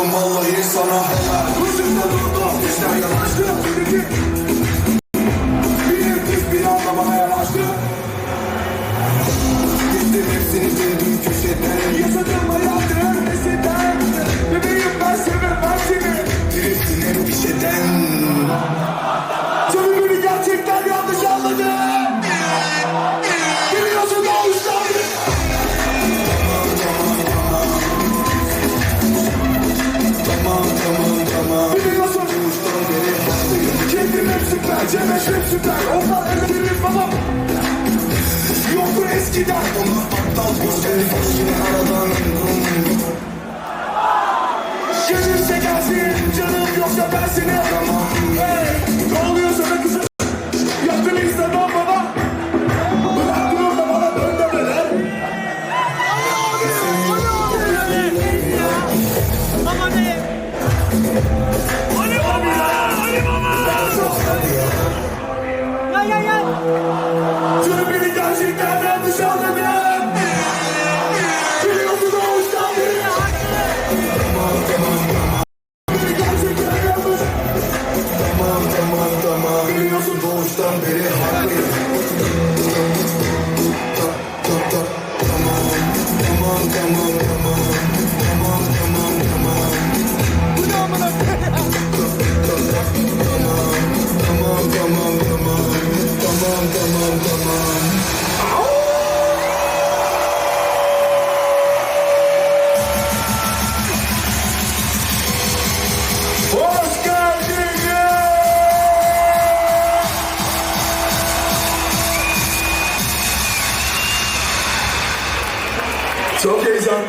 aşkım vallahi sana helal. 오.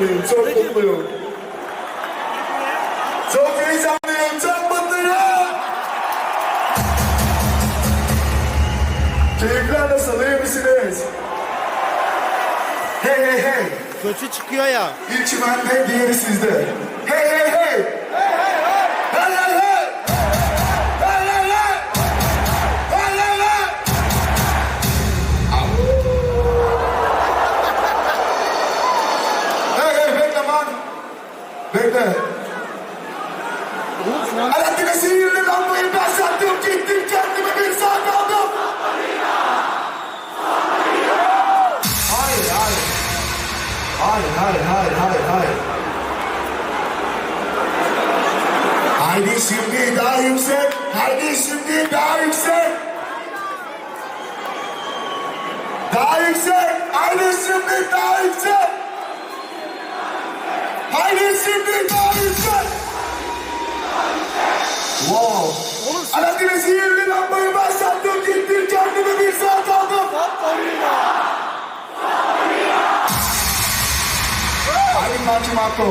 mutluyum, çok Peki. mutluyum. Çok heyecanlıyım, çok mutluyum. Keyifler nasıl, iyi misiniz? Hey hey hey. Kötü çıkıyor ya. İlk ben de, diğeri sizde. Hey hey hayır hayır hayır hayır. Haydi şimdi daha yüksek. Haydi şimdi daha yüksek. Daha yüksek. Haydi şimdi daha yüksek. Haydi şimdi daha yüksek. Wow. রাখছি মাত্র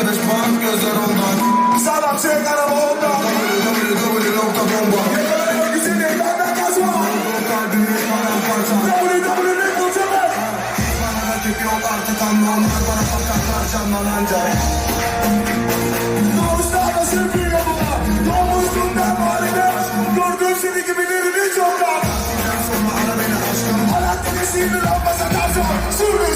karışmaz gözler ondan Sağlam çek araba ondan www.bomba Yakalarım güzeli benden kaçma Kalbimi yanan parça www.bomba Bana da çekiyorlar tutanla onlar bana bakarlar canlananca Doğuştan Hayat dedesiyle lambası tarzım Sürü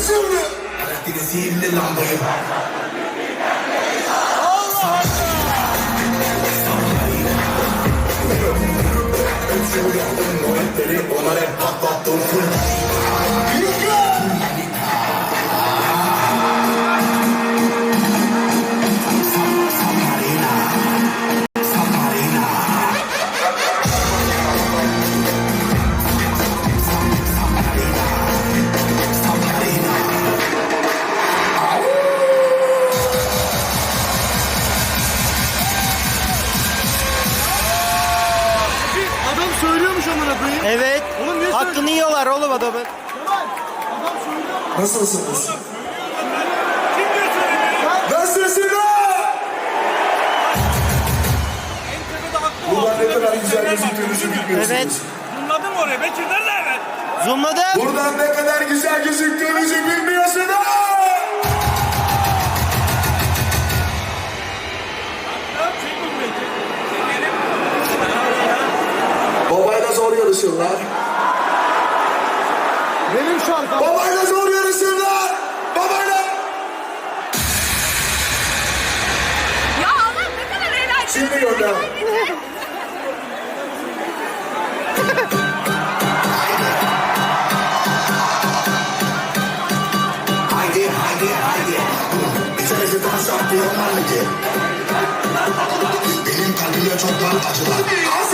Furia, un momento, le pongo la papa, todo yiyorlar oğlum adamın. Adam söylüyor. Nasılsınız? Nasılsınız? Buradan ne kadar güzel gözüktüğünüzü bilmiyorsunuz. Evet. Anladın mı oraya? Bekir nerede evet? Zoomladım. Buradan ne kadar güzel gözüktüğünüzü bilmiyorsunuz. Babayla zor yarışırlar. Benim şarkım. Babayla zor yarışırlar. Babayla. Ya Allah ne kadar eğlenceli. Şimdi gönder. Haydi haydi haydi İçerisi tam şampiyonlar ligi Benim kalbime çok var acılar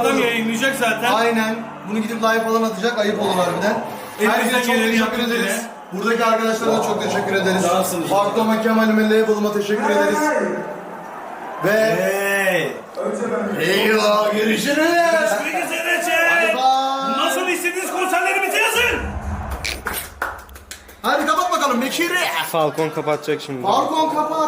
adam olur. yayınlayacak zaten. Aynen. Bunu gidip live falan atacak. Ayıp olur harbiden. Herkese çok geleni teşekkür yaptık ederiz. Buradaki arkadaşlara da çok teşekkür ederiz. Cansınız. Baktoma Kemal'ime, Label'ıma teşekkür ederiz. Ve Hey. eyvallah görüşürüz. Görüşmek üzere Bye Çek. bye. Nasıl istediğiniz konserlerimizi yazın. Hadi kapat bakalım Bekir'i. Falcon kapatacak şimdi. Balkon kapat.